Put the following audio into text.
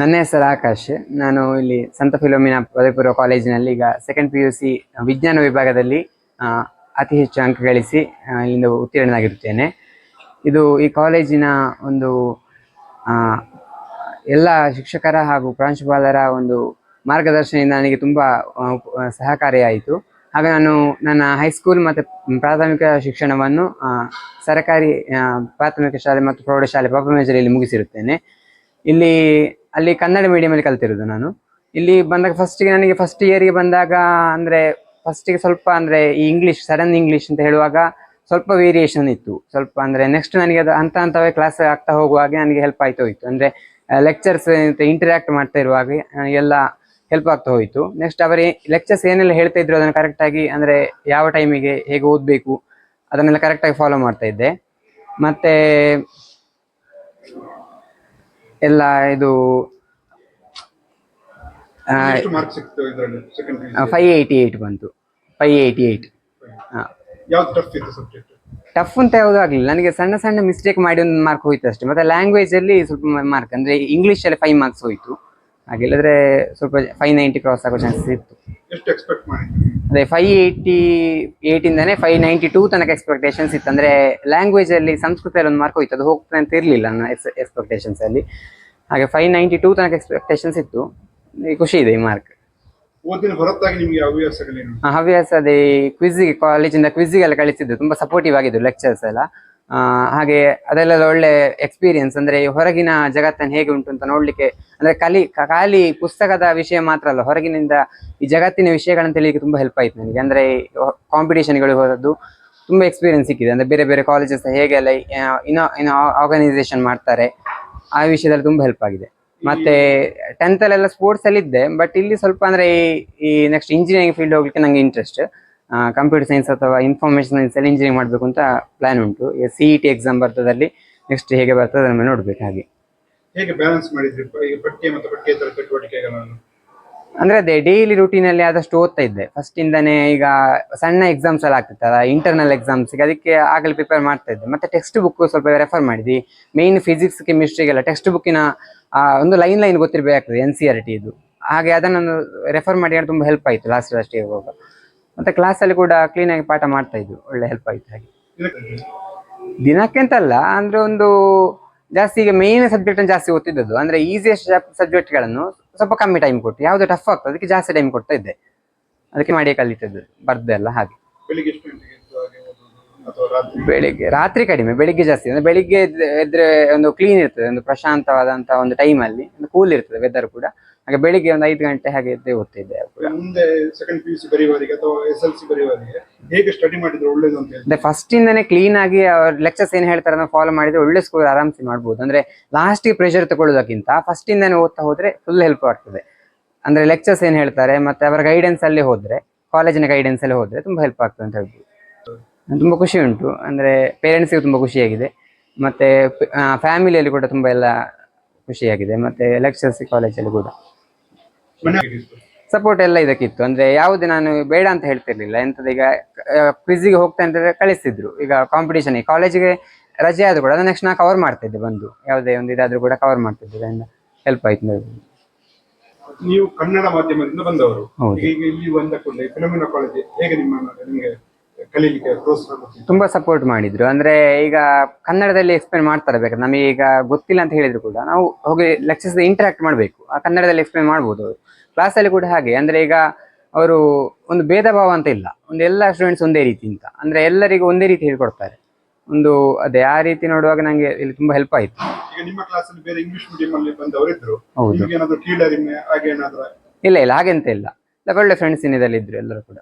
ನನ್ನ ಹೆಸರು ಆಕಾಶ್. ನಾನು ಇಲ್ಲಿ ಸಂತ ಫಿಲೋಮಿನ ಪದವಿಪೂರ್ವ ಕಾಲೇಜಿನಲ್ಲಿ ಈಗ ಸೆಕೆಂಡ್ ಪಿ ಯು ಸಿ ವಿಜ್ಞಾನ ವಿಭಾಗದಲ್ಲಿ ಅತಿ ಹೆಚ್ಚು ಅಂಕ ಗಳಿಸಿ ಇಲ್ಲಿಂದ ಉತ್ತೀರ್ಣನಾಗಿರುತ್ತೇನೆ. ಇದು ಈ ಕಾಲೇಜಿನ ಒಂದು ಎಲ್ಲ ಶಿಕ್ಷಕರ ಹಾಗೂ ಪ್ರಾಂಶುಪಾಲರ ಒಂದು ಮಾರ್ಗದರ್ಶನದಿಂದ ನನಗೆ ತುಂಬ ಸಹಕಾರಿಯಾಯಿತು. ಹಾಗೆ ನಾನು ನನ್ನ ಹೈಸ್ಕೂಲ್ ಮತ್ತು ಪ್ರಾಥಮಿಕ ಶಿಕ್ಷಣವನ್ನು ಸರಕಾರಿ ಪ್ರಾಥಮಿಕ ಶಾಲೆ ಮತ್ತು ಪ್ರೌಢಶಾಲೆ ಪಾಪಮೇಜರಿಯಲ್ಲಿ ಮುಗಿಸಿರುತ್ತೇನೆ. ಇಲ್ಲಿ, ಅಲ್ಲಿ ಕನ್ನಡ ಮೀಡಿಯಮಲ್ಲಿ ಕಲಿತಿರೋದು ನಾನು. ಇಲ್ಲಿ ಬಂದಾಗ ಫಸ್ಟಿಗೆ ನನಗೆ ಫಸ್ಟ್ ಇಯರಿಗೆ ಬಂದಾಗ ಅಂದರೆ ಫಸ್ಟಿಗೆ ಸ್ವಲ್ಪ ಅಂದರೆ ಈ ಇಂಗ್ಲೀಷ್ ಸಡನ್ ಇಂಗ್ಲೀಷ್ ಅಂತ ಹೇಳುವಾಗ ಸ್ವಲ್ಪ ವೇರಿಯೇಷನ್ ಇತ್ತು. ಸ್ವಲ್ಪ ಅಂದರೆ ನೆಕ್ಸ್ಟ್ ನನಗೆ ಅದು ಹಂತ ಹಂತವೇ ಕ್ಲಾಸ್ ಆಗ್ತಾ ಹೋಗುವಾಗೆ ನನಗೆ ಹೆಲ್ಪ್ ಆಯ್ತು ಹೋಯ್ತು. ಅಂದರೆ ಲೆಕ್ಚರ್ಸ್ ಇಂಟರಾಕ್ಟ್ ಮಾಡ್ತಾ ಇರುವಾಗ ಎಲ್ಲ ಹೆಲ್ಪ್ ಆಗ್ತಾ ಹೋಯಿತು. ನೆಕ್ಸ್ಟ್ ಅವರೇ ಲೆಕ್ಚರ್ಸ್ ಏನೆಲ್ಲ ಹೇಳ್ತಾ ಇದ್ರು ಅದನ್ನು ಕರೆಕ್ಟಾಗಿ ಅಂದರೆ ಯಾವ ಟೈಮಿಗೆ ಹೇಗೆ ಓದಬೇಕು ಅದನ್ನೆಲ್ಲ ಕರೆಕ್ಟಾಗಿ ಫಾಲೋ ಮಾಡ್ತಾ ಇದ್ದೆ. ಮತ್ತೆ ಎಲ್ಲ ಇದು ಫೈವ್ ಏಯ್ಟಿ ಏಯ್ಟ್ ಬಂತು. ಫೈವ್ ಏಯ್ಟಿ ಏಯ್ಟ್ ಟಫ್ ಅಂತ ಯಾವುದು ಆಗಲಿಲ್ಲ. ನನಗೆ ಸಣ್ಣ ಸಣ್ಣ ಮಿಸ್ಟೇಕ್ ಮಾಡಿ ಒಂದು ಮಾರ್ಕ್ ಹೋಯ್ತು ಅಷ್ಟೇ. ಮತ್ತೆ ಲ್ಯಾಂಗ್ವೇಜ್ ಅಲ್ಲಿ ಸ್ವಲ್ಪ ಮಾರ್ಕ್ ಅಂದ್ರೆ ಇಂಗ್ಲಿಷ್ ಅಲ್ಲಿ ಫೈವ್ ಮಾರ್ಕ್ಸ್ ಹೋಯ್ತು. ಹಾಗಿಲ್ಲದ್ರೆ ಸ್ವಲ್ಪ ಫೈವ್ ನೈಂಟಿ ಕ್ರಾಸ್ ಆಗೋ ಚಾನ್ಸಸ್ ಇತ್ತು. ಎಷ್ಟು ಎಕ್ಸ್ಪೆಕ್ಟ್ ಮಾಡಿ ಅದೇ ಫೈವ್ ಏಯ್ಟಿ ಏಯ್ಟಿಂದನೇ ಫೈವ್ ನೈಂಟಿ ಟೂ ತನಕ ಎಕ್ಸ್ಪೆಕ್ಟೇಷನ್ಸ್ ಇತ್ತು. ಅಂದ್ರೆ ಲ್ಯಾಂಗ್ವೇಜಲ್ಲಿ ಸಂಸ್ಕೃತದಲ್ಲಿ ಒಂದು ಮಾರ್ಕ್ ಹೋಯ್ತು. ಅದು ಹೋಗ್ತದೆ ಅಂತ ಇರಲಿಲ್ಲ ನನ್ನ ಎಕ್ಸ್ಪೆಕ್ಟೇಷನ್ಸ್ ಅಲ್ಲಿ. ಹಾಗೆ ಫೈವ್ ನೈಂಟಿ ಟೂ ತನಕ ಎಕ್ಸ್ಪೆಕ್ಟೇಷನ್ಸ್ ಇತ್ತು. ಖುಷಿ ಇದೆ ಈ ಮಾರ್ಕ್ ಓದಿನ ಹೊರತಾಗಿ ನಿಮಗೆ ಹವ್ಯಾಸಗಳೇನು? ಹವ್ಯಾಸ ಅದೇ ಕ್ವಿಝಿಗೆ ಕಾಲೇಜಿಂದ ಕ್ವಿಝಿಗೆಲ್ಲ ಕಳಿಸಿದ್ದು. ತುಂಬಾ ಸಪೋರ್ಟಿವ್ ಆಗಿದ್ದು ಲೆಕ್ಚರ್ಸ್ ಎಲ್ಲ. ಹಾಗೆ ಅದೆಲ್ಲ ಒಳ್ಳೆ ಎಕ್ಸ್ಪೀರಿಯನ್ಸ್ ಅಂದ್ರೆ ಹೊರಗಿನ ಜಗತ್ತನ್ನು ಹೇಗೆ ಉಂಟು ಅಂತ ನೋಡ್ಲಿಕ್ಕೆ, ಅಂದ್ರೆ ಕಲಿ ಖಾಲಿ ಪುಸ್ತಕದ ವಿಷಯ ಮಾತ್ರ ಅಲ್ಲ, ಹೊರಗಿನಿಂದ ಈ ಜಗತ್ತಿನ ವಿಷಯಗಳನ್ನು ತಿಳಿಯಕ್ಕೆ ತುಂಬಾ ಹೆಲ್ಪ್ ಆಯ್ತು ನನಗೆ. ಅಂದ್ರೆ ಕಾಂಪಿಟೇಷನ್ಗಳು ಹೋದದ್ದು ತುಂಬಾ ಎಕ್ಸ್ಪೀರಿಯನ್ಸ್ ಸಿಕ್ಕಿದೆ. ಅಂದ್ರೆ ಬೇರೆ ಬೇರೆ ಕಾಲೇಜಸ್ ಹೇಗೆಲ್ಲ ಇನ್ನೋ ಇನ್ನೋ ಆರ್ಗನೈಸೇಷನ್ ಮಾಡ್ತಾರೆ, ಆ ವಿಷಯದಲ್ಲಿ ತುಂಬಾ ಹೆಲ್ಪ್ ಆಗಿದೆ. ಮತ್ತೆ ಟೆಂತ್ ಅಲ್ಲೆಲ್ಲ ಸ್ಪೋರ್ಟ್ಸ್ ಅಲ್ಲಿ ಇದ್ದೆ ಬಟ್ ಇಲ್ಲಿ ಸ್ವಲ್ಪ ಅಂದ್ರೆ ಈ ನೆಕ್ಸ್ಟ್ ಇಂಜಿನಿಯರಿಂಗ್ ಫೀಲ್ಡ್ ಹೋಗ್ಲಿಕ್ಕೆ ನಂಗೆ ಇಂಟ್ರೆಸ್ಟ್ ಕಂಪ್ಯೂಟರ್ ಸೈನ್ಸ್ ಅಥವಾ ಇನ್ಫಾರ್ಮೇಶನ್ ಸೈನ್ಸ್ ಅಲ್ಲಿ ಇಂಜಿನಿಯರಿಂಗ್ ಮಾಡಬೇಕು ಅಂತ ಪ್ಲಾನ್ ಉಂಟು. ಸಿ ಇ ಟಿ ಎಕ್ಸಾಮ್ ಬರ್ತದಲ್ಲಿ ನೆಕ್ಸ್ಟ್ ಹೇಗೆ ಬರ್ತದೆ ಅದನ್ನ ನೋಡ್ಬೇಕು ಹಾಗೆ. ಹೇಗೆ ಬ್ಯಾಲೆನ್ಸ್ ಮಾಡಿದ್ರಿ? ಈ ಪಠ್ಯ ಮತ್ತು ಪಠ್ಯೇತರ ಚಟುವಟಿಕೆಗಳನ್ನು? ಅಂದ್ರೆ ಅದೇ ಡೈಲಿ ರೂಟೀನಲ್ಲಿ ಆದಷ್ಟು ಓದ್ತಾ ಇದ್ದೆ. ಫಸ್ಟ್ ಇಂದಾನೆ ಈಗ ಸಣ್ಣ ಎಕ್ಸಾಮ್ಸ್ ಎಲ್ಲ ಆಗ್ತಿತ್ತಲ್ಲ ಇಂಟರ್ನಲ್ ಎಕ್ಸಾಮ್ಸ್ ಅದಕ್ಕೆ ಆಗಲೇ ಪ್ರಿಪೇರ್ ಮಾಡ್ತಾ ಇದ್ದೆ. ಮತ್ತೆ ಟೆಕ್ಸ್ಟ್ ಬುಕ್ ಸ್ವಲ್ಪ ರೆಫರ್ ಮಾಡಿದ್ವಿ. ಮೈನ್ ಫಿಸಿಕ್ಸ್ ಕೆಮಿಸ್ಟ್ರಿಗೆಲ್ಲ ಟೆಕ್ಸ್ಟ್ ಬುಕ್ಕಿನ ಒಂದು ಲೈನ್ ಲೈನ್ ಗೊತ್ತಿರಬೇಕಾಗ್ತದೆ ಎನ್ ಸಿ ಆರ್ ಟಿ ಇದು ಹಾಗೆ ಅದನ್ನು ರೆಫರ್ ಮಾಡಿ ತುಂಬಾ ಹೆಲ್ಪ್ ಆಯ್ತು ಲಾಸ್ಟ್ ಲಾಸ್ಟ್ ಹೋಗುವಾಗ. ಮತ್ತೆ ಕ್ಲಾಸಲ್ಲಿ ಕೂಡ ಕ್ಲೀನಾಗಿ ಪಾಠ ಮಾಡ್ತಾ ಇದ್ವಿ. ಒಳ್ಳೆ ಹೆಲ್ಪ್ ಆಯ್ತು ಹಾಗೆ. ದಿನಕ್ಕೆ ಅಂತ ಅಲ್ಲ ಅಂದ್ರೆ ಒಂದು ಜಾಸ್ತಿ ಈಗ ಮೇನ್ ಸಬ್ಜೆಕ್ಟ್ ಜಾಸ್ತಿ ಓದ್ತಿದ್ದದ್ದು. ಅಂದ್ರೆ ಈಸಿಯೆಸ್ಟ್ ಸಬ್ಜೆಕ್ಟ್ಗಳನ್ನು ಸ್ವಲ್ಪ ಕಮ್ಮಿ ಟೈಮ್ ಕೊಟ್ಟು ಯಾವ್ದು ಟಫ್ ಆಗ್ತದೆ ಅದಕ್ಕೆ ಜಾಸ್ತಿ ಟೈಮ್ ಕೊಡ್ತಾ ಇದ್ದೆ. ಅದಕ್ಕೆ ಮಾಡಿ ಕಲಿತದ್ದು ಬರ್ದೆಲ್ಲ ಹಾಗೆ. ಬೆಳಿಗ್ಗೆ ರಾತ್ರಿ? ಬೆಳಿಗ್ಗೆ ರಾತ್ರಿ ಕಡಿಮೆ ಬೆಳಿಗ್ಗೆ ಜಾಸ್ತಿ. ಅಂದ್ರೆ ಬೆಳಿಗ್ಗೆ ಎದ್ರೆ ಒಂದು ಕ್ಲೀನ್ ಇರ್ತದೆ ಒಂದು ಪ್ರಶಾಂತವಾದಂತ ಒಂದು ಟೈಮ್ ಅಲ್ಲಿ ಒಂದು ಕೂಲ್ ಇರ್ತದೆ ವೆದರ್ ಕೂಡ. ಹಾಗೆ ಬೆಳಿಗ್ಗೆ ಒಂದು ಐದು ಗಂಟೆ ಹಾಗೆ ಇದ್ದೇ ಓದ್ತಿದ್ದೆ ಕೂಡ. ಮುಂದೆ ಸೆಕೆಂಡ್ ಪಿ ಯು ಸಿ ಬರೆಯುವವರಿಗೆ ಅಥವಾ ಎಸ್ ಎಲ್ ಸಿ ಬರೆಯುವವರಿಗೆ ಹೇಗೆ ಸ್ಟಡಿ ಮಾಡಿದ್ರೆ ಒಳ್ಳೇದು ಅಂತ ಹೇಳಿ ಅಂದ್ರೆ ಫಸ್ಟ್ ಇಂದಾನೆ ಕ್ಲೀನ್ ಆಗಿ ಅವ್ರ ಲೆಕ್ಚರ್ಸ್ ಏನ್ ಹೇಳ್ತಾರೆ ಅದನ್ನ ಫಾಲೋ ಮಾಡಿದ್ರೆ ಒಳ್ಳೆ ಸ್ಕೋರ್ ಆರಾಮ್ಸೆ ಮಾಡ್ಬೋದು. ಅಂದ್ರೆ ಲಾಸ್ಟ್ ಪ್ರೆಷರ್ ತಗೊಳ್ಳೋದಕ್ಕಿಂತ ಫಸ್ಟ್ ಇಂದಾನೆ ಓದ್ತಾ ಹೋದ್ರೆ ಫುಲ್ ಹೆಲ್ಪ್ ಆಗ್ತದೆ. ಅಂದ್ರೆ ಲೆಕ್ಚರ್ಸ್ ಏನ್ ಹೇಳ್ತಾರೆ ಮತ್ತೆ ಅವರ ಗೈಡೆನ್ಸ್ ಅಲ್ಲಿ ಹೋದ್ರೆ ಕಾಲೇಜಿನ ಗೈಡೆನ್ಸ್ ಅಲ್ಲಿ ಹೋದ್ರೆ ತುಂಬಾ ಹೆಲ್ಪ್ ಆಗ್ತದೆ ಅಂತ ಹೇಳ್ಬೋದು. ತುಂಬಾ ಖುಷಿ ಉಂಟು. ಅಂದ್ರೆ ಪೇರೆಂಟ್ಸ್ಗೆ ತುಂಬಾ ಖುಷಿಯಾಗಿದೆ. ಮತ್ತೆ ಫ್ಯಾಮಿಲಿಯಲ್ಲಿ ಕೂಡ ತುಂಬಾ ಎಲ್ಲ ಖುಷಿಯಾಗಿದೆ. ಮತ್ತೆ ಲೆಕ್ಚರ್ಸ್ ಕಾಲೇಜಲ್ಲಿ ಕೂಡ? ಸಪೋರ್ಟ್ ಎಲ್ಲ ಇದಕ್ಕಿತ್ತು. ಅಂದ್ರೆ ಯಾವುದೇ ನಾನು ಬೇಡ ಅಂತ ಹೇಳ್ತಿರ್ಲಿಲ್ಲ. ಎಂತದ ಈಗ ಕ್ವಿಝಿಗೆ ಹೋಗ್ತಾ ಇದ್ರೆ ಕಳಿಸ್ತಿದ್ರು. ಈಗ ಕಾಂಪಿಟೇಷನ್ ಕಾಲೇಜಿಗೆ ರಜೆ ಆದ್ರೂ ಕೂಡ ನೆಕ್ಸ್ಟ್ ನಾ ಕವರ್ ಮಾಡ್ತಿದ್ದೆ ಬಂದು. ಯಾವುದೇ ಒಂದು ಇದಾದ್ರೂ ಕೂಡ ಕವರ್ ಮಾಡ್ತಿದ್ದೆ. ಅದರಿಂದ ಹೆಲ್ಪ್ ಆಯ್ತು ಅಂತ ನೀವು ಕನ್ನಡ ಮಾಧ್ಯಮದಿಂದ ಬಂದವರು. ಹೌದು. ಈಗ ಈಗ ಇಲ್ಲಿ ಬಂದ ಕೂಡಲೇ ಫಿಲಮಿನ ಕಾಲೇಜ್ ಹೇಗೆ ನಿಮ್ಮ ನಿಮಗೆ ಕಲೀಲಿಕ್ಕೆ ಪ್ರೋತ್ಸಾಹ ತುಂಬಾ ಸಪೋರ್ಟ್ ಮಾಡಿದ್ರು. ಅಂದ್ರೆ ಈಗ ಕನ್ನಡದಲ್ಲಿ ಎಕ್ಸ್ಪ್ಲೇನ್ ಮಾಡ್ತಾರೆ ಬೇಕಾದ್ರೆ. ನಮಗೆ ಈಗ ಗೊತ್ತಿಲ್ಲ ಅಂತ ಹೇಳಿದ್ರು ಕೂಡ. ನಾವು ಹೋಗಿ ಲೆಕ್ಚರ್ಸ್ ಇಂಟರಾಕ್ಟ್ ಮಾಡಬೇಕು. ಆ ಕನ್ನಡದಲ್ಲಿ ಎಕ್ಸ್ಪ್ಲೇನ್ ಮಾಡ್ಬೋದು ಅವರು. ಕ್ಲಾಸಲ್ಲಿ ಕೂಡ ಹಾಗೆ. ಅಂದ್ರೆ ಈಗ ಅವರು ಒಂದು ಭೇದ ಭಾವ ಅಂತ ಇಲ್ಲ. ಒಂದು ಎಲ್ಲ ಸ್ಟೂಡೆಂಟ್ಸ್ ಒಂದೇ ರೀತಿ ಅಂತ. ಅಂದ್ರೆ ಎಲ್ಲರಿಗೂ ಒಂದೇ ರೀತಿ ಹೇಳ್ಕೊಡ್ತಾರೆ. ಒಂದು ಅದೇ ಆ ರೀತಿ ನೋಡುವಾಗ ನಂಗೆ ಇಲ್ಲಿ ತುಂಬಾ ಹೆಲ್ಪ್ ಆಯ್ತು. ಈಗ ನಿಮ್ಮ ಕ್ಲಾಸಲ್ಲಿ ಬೇರೆ ಇಂಗ್ಲಿಷ್ ಮೀಡಿಯಂ ಅಲ್ಲಿ ಬಂದವರಿದ್ರು ಹೌದು. ನಿಮಗೆ ಏನಾದ್ರು ಕೀಳರಿಮೆ ಹಾಗೆ ಏನಾದ್ರು ಇಲ್ಲ ಇಲ್ಲ ಹಾಗೆಂತ ಇಲ್ಲ. ಒಳ್ಳೆ ಫ್ರೆಂಡ್ಸ್ ಇನ್ನಿದಲ್ಲಿ ಇದ್ರು ಎಲ್ಲರೂ ಕೂಡ.